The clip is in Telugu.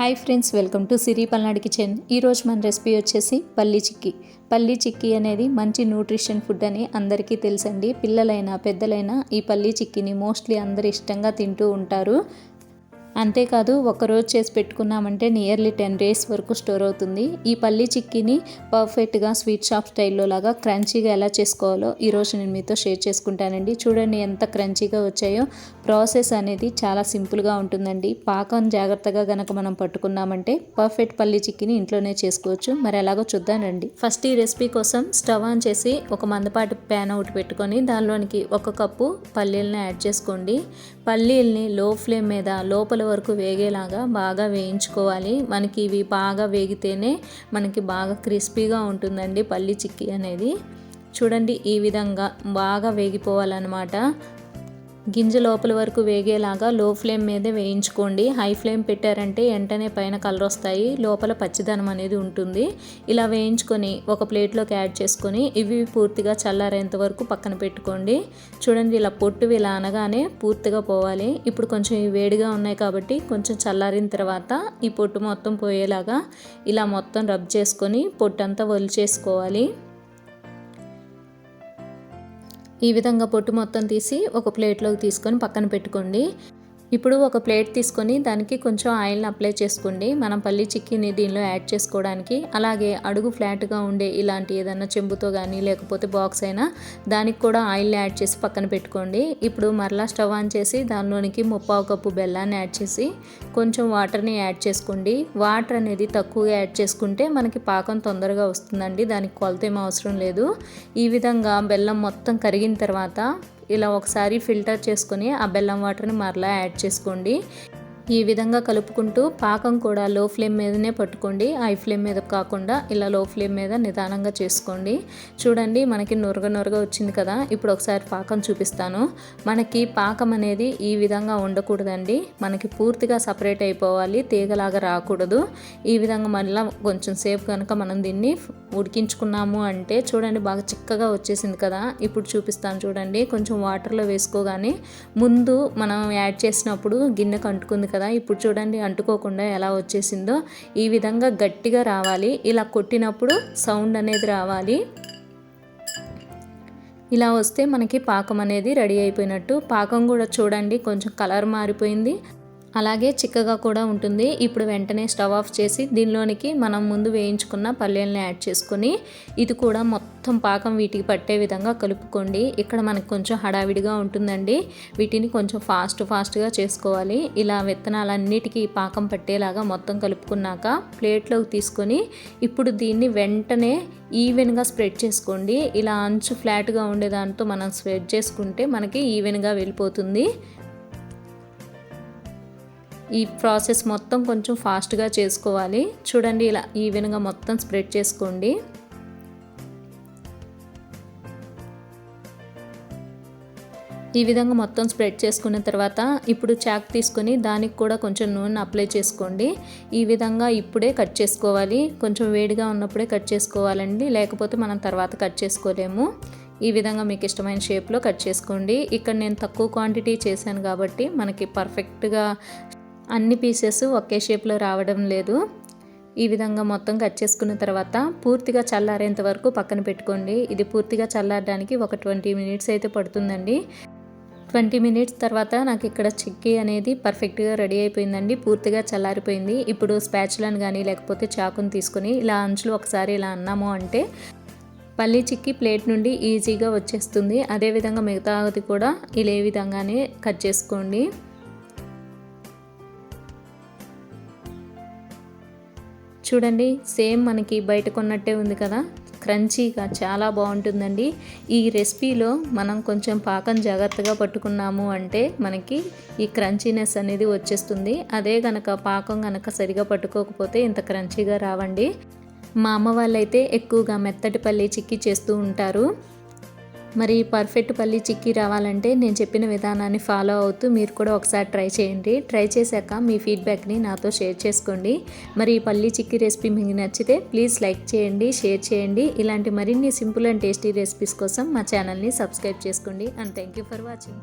Hi friends welcome to Siri Palnadu kitchen. ఈరోజు మన రెసిపీ వచ్చేసి పల్లి చిక్కీ. పల్లి చిక్కీ అనేది మంచి న్యూట్రిషన్ ఫుడ్ అని అందరికీ తెలుసండి. పిల్లలైనా పెద్దలైనా ఈ పల్లి చిక్కీని మోస్ట్లీ అందరు ఇష్టంగా తింటూ ఉంటారు. అంతేకాదు ఒకరోజు చేసి పెట్టుకున్నామంటే నియర్లీ టెన్ డేస్ వరకు స్టోర్ అవుతుంది. ఈ పల్లి చిక్కీని పర్ఫెక్ట్గా స్వీట్ షాప్ స్టైల్లో లాగా క్రంచీగా ఎలా చేసుకోవాలో ఈరోజు నేను మీతో షేర్ చేసుకుంటానండి. చూడండి ఎంత క్రంచీగా వచ్చాయో. ప్రాసెస్ అనేది చాలా సింపుల్గా ఉంటుందండి. పాకం జాగ్రత్తగా గనక మనం పట్టుకున్నామంటే పర్ఫెక్ట్ పల్లి చిక్కీని ఇంట్లోనే చేసుకోవచ్చు. మరి ఎలాగో చూద్దానండి ఫస్ట్ ఈ రెసిపీ కోసం స్టవ్ ఆన్ చేసి ఒక మందపాటి ప్యాన్ ఒకటి పెట్టుకొని దానిలోనికి ఒక కప్పు పల్లీలను యాడ్ చేసుకోండి. పల్లీల్ని లో ఫ్లేమ్ మీద లోపల వరకు వేగేలాగా బాగా వేయించుకోవాలి. మనకి ఇవి బాగా వేగితేనే మనకి బాగా క్రిస్పీగా ఉంటుందండి పల్లి చిక్కీ అనేది. చూడండి ఈ విధంగా బాగా వేగిపోవాలన్నమాట. గింజ లోపల వరకు వేగేలాగా లో ఫ్లేమ్ మీదే వేయించుకోండి. హై ఫ్లేమ్ పెట్టారంటే వెంటనే పైన కలర్ వస్తాయి. లోపల పచ్చిదనం అనేది ఉంటుంది. ఇలా వేయించుకొని ఒక ప్లేట్లోకి యాడ్ చేసుకొని ఇవి పూర్తిగా చల్లారేంత వరకు పక్కన పెట్టుకోండి. చూడండి ఇలా పొట్టు ఇలా అనగానే పూర్తిగా పోవాలి. ఇప్పుడు కొంచెం వేడిగా ఉన్నాయి కాబట్టి కొంచెం చల్లారిన తర్వాత ఈ పొట్టు మొత్తం పోయేలాగా ఇలా మొత్తం రబ్ చేసుకొని పొట్టు అంతా చేసుకోవాలి ఈ విధంగా పొట్టు మొత్తం తీసి ఒక ప్లేట్లోకి తీసుకొని పక్కన పెట్టుకోండి. ఇప్పుడు ఒక ప్లేట్ తీసుకొని దానికి కొంచెం ఆయిల్ని అప్లై చేసుకోండి. మనం పల్లి చిక్కీని దీనిలో యాడ్ చేసుకోవడానికి అలాగే అడుగు ఫ్లాట్గా ఉండే ఇలాంటి ఏదైనా చెంబుతో కానీ లేకపోతే బాక్స్ అయినా దానికి కూడా ఆయిల్ని యాడ్ చేసి పక్కన పెట్టుకోండి. ఇప్పుడు మరలా స్టవ్ ఆన్ చేసి దానిలోనికి ముప్పావు కప్పు బెల్లాన్ని యాడ్ చేసి కొంచెం వాటర్ని యాడ్ చేసుకోండి. వాటర్ అనేది తక్కువగా యాడ్ చేసుకుంటే మనకి పాకం తొందరగా వస్తుందండి. దానికి కొలత ఏం అవసరం లేదు. ఈ విధంగా బెల్లం మొత్తం కరిగిన తర్వాత ఇలా ఒకసారి ఫిల్టర్ చేసుకొని ఆ బెల్లం వాటర్ని మరలా యాడ్ చేసుకోండి. ఈ విధంగా కలుపుకుంటూ పాకం కూడా లో ఫ్లేమ్ మీదనే పట్టుకోండి. హై ఫ్లేమ్ మీద కాకుండా ఇలా లో ఫ్లేమ్ మీద నిదానంగా చేసుకోండి. చూడండి మనకి నొరగ నొరగ వచ్చింది కదా. ఇప్పుడు ఒకసారి పాకం చూపిస్తాను. మనకి పాకం అనేది ఈ విధంగా ఉండకూడదండి. మనకి పూర్తిగా సపరేట్ అయిపోవాలి. తీగలాగా రాకూడదు. ఈ విధంగా మళ్ళీ కొంచెం సేపు కనుక మనం దీన్ని ఉడికించుకున్నాము అంటే చూడండి బాగా చిక్కగా వచ్చేసింది కదా. ఇప్పుడు చూపిస్తాను చూడండి. కొంచెం వాటర్లో వేసుకోగానే ముందు మనం యాడ్ చేసినప్పుడు గిన్నె కంటుకుంది కదా. కదా? ఇప్పుడు చూడండి అంటుకోకుండా ఎలా వచ్చేసిందో. ఈ విధంగా గట్టిగా రావాలి. ఇలా కొట్టినప్పుడు సౌండ్ అనేది రావాలి. ఇలా వస్తే మనకి పాకం అనేది రెడీ అయిపోయినట్టు. పాకం కూడా చూడండి కొంచెం కలర్ మారిపోయింది. అలాగే చిక్కగా కూడా ఉంటుంది. ఇప్పుడు వెంటనే స్టవ్ ఆఫ్ చేసి దీనిలోనికి మనం ముందు వేయించుకున్న పల్లెల్ని యాడ్ చేసుకొని ఇది కూడా మొత్తం పాకం వీటికి పట్టే విధంగా కలుపుకోండి. ఇక్కడ మనకు కొంచెం హడావిడిగా ఉంటుందండి. వీటిని కొంచెం ఫాస్ట్ ఫాస్ట్గా చేసుకోవాలి. ఇలా విత్తనాలన్నిటికీ పాకం పట్టేలాగా మొత్తం కలుపుకున్నాక ప్లేట్లోకి తీసుకొని ఇప్పుడు దీన్ని వెంటనే ఈవెన్గా స్ప్రెడ్ చేసుకోండి. ఇలా అంచు ఫ్లాట్గా ఉండేదాంతో మనం స్ప్రెడ్ చేసుకుంటే మనకి ఈవెన్గా వెళ్ళిపోతుంది. ఈ ప్రాసెస్ మొత్తం కొంచెం ఫాస్ట్గా చేసుకోవాలి. చూడండి ఇలా ఈవెన్గా మొత్తం స్ప్రెడ్ చేసుకోండి. ఈ విధంగా మొత్తం స్ప్రెడ్ చేసుకున్న తర్వాత ఇప్పుడు చాక్ తీసుకొని దానికి కూడా కొంచెం నూనె అప్లై చేసుకోండి. ఈ విధంగా ఇప్పుడే కట్ చేసుకోవాలి. కొంచెం వేడిగా ఉన్నప్పుడే కట్ చేసుకోవాలండి. లేకపోతే మనం తర్వాత కట్ చేసుకోలేము. ఈ విధంగా మీకు ఇష్టమైన షేప్లో కట్ చేసుకోండి. ఇక్కడ నేను తక్కువ క్వాంటిటీ చేశాను కాబట్టి మనకి పర్ఫెక్ట్గా అన్ని పీసెస్ ఒకే షేప్లో రావడం లేదు. ఈ విధంగా మొత్తం కట్ చేసుకున్న తర్వాత పూర్తిగా చల్లారేంత వరకు పక్కన పెట్టుకోండి. ఇది పూర్తిగా చల్లారడానికి ఒక ట్వంటీ మినిట్స్ అయితే పడుతుందండి. ట్వంటీ మినిట్స్ తర్వాత నాకు ఇక్కడ చిక్కీ అనేది పర్ఫెక్ట్గా రెడీ అయిపోయిందండి. పూర్తిగా చల్లారిపోయింది. ఇప్పుడు స్పాచులను కానీ లేకపోతే చాకుని తీసుకొని ఇలా అంచులు ఒకసారి ఇలా అన్నాము అంటే పల్లీ చిక్కీ ప్లేట్ నుండి ఈజీగా వచ్చేస్తుంది. అదేవిధంగా మిగతాది కూడా ఇలా విధంగానే కట్ చేసుకోండి. చూడండి సేమ్ మనకి బయట కొన్నట్టే ఉంది కదా. క్రంచీగా చాలా బాగుంటుందండి. ఈ రెసిపీలో మనం కొంచెం పాకం జాగ్రత్తగా పట్టుకున్నాము అంటే మనకి ఈ క్రంచీనెస్ అనేది వచ్చేస్తుంది. అదే కనుక పాకం కనుక సరిగా పట్టుకోకపోతే ఇంత క్రంచీగా రావండి. మా అమ్మ వాళ్ళైతే ఎక్కువగా మెత్తటి పల్లి చిక్కి చేస్తూ ఉంటారు. మరి పర్ఫెక్ట్ పల్లి చిక్కీ రావాలంటే నేను చెప్పిన విధానాన్ని ఫాలో అవుతూ మీరు కూడా ఒకసారి ట్రై చేయండి. ట్రై చేశాక మీ ఫీడ్బ్యాక్ని నాతో షేర్ చేసుకోండి. మరి ఈ పల్లి చిక్కీ రెసిపీ మీకు నచ్చితే ప్లీజ్ లైక్ చేయండి షేర్ చేయండి. ఇలాంటి మరిన్ని సింపుల్ అండ్ టేస్టీ రెసిపీస్ కోసం మా ఛానల్ని సబ్స్క్రైబ్ చేసుకోండి. And thank you for watching.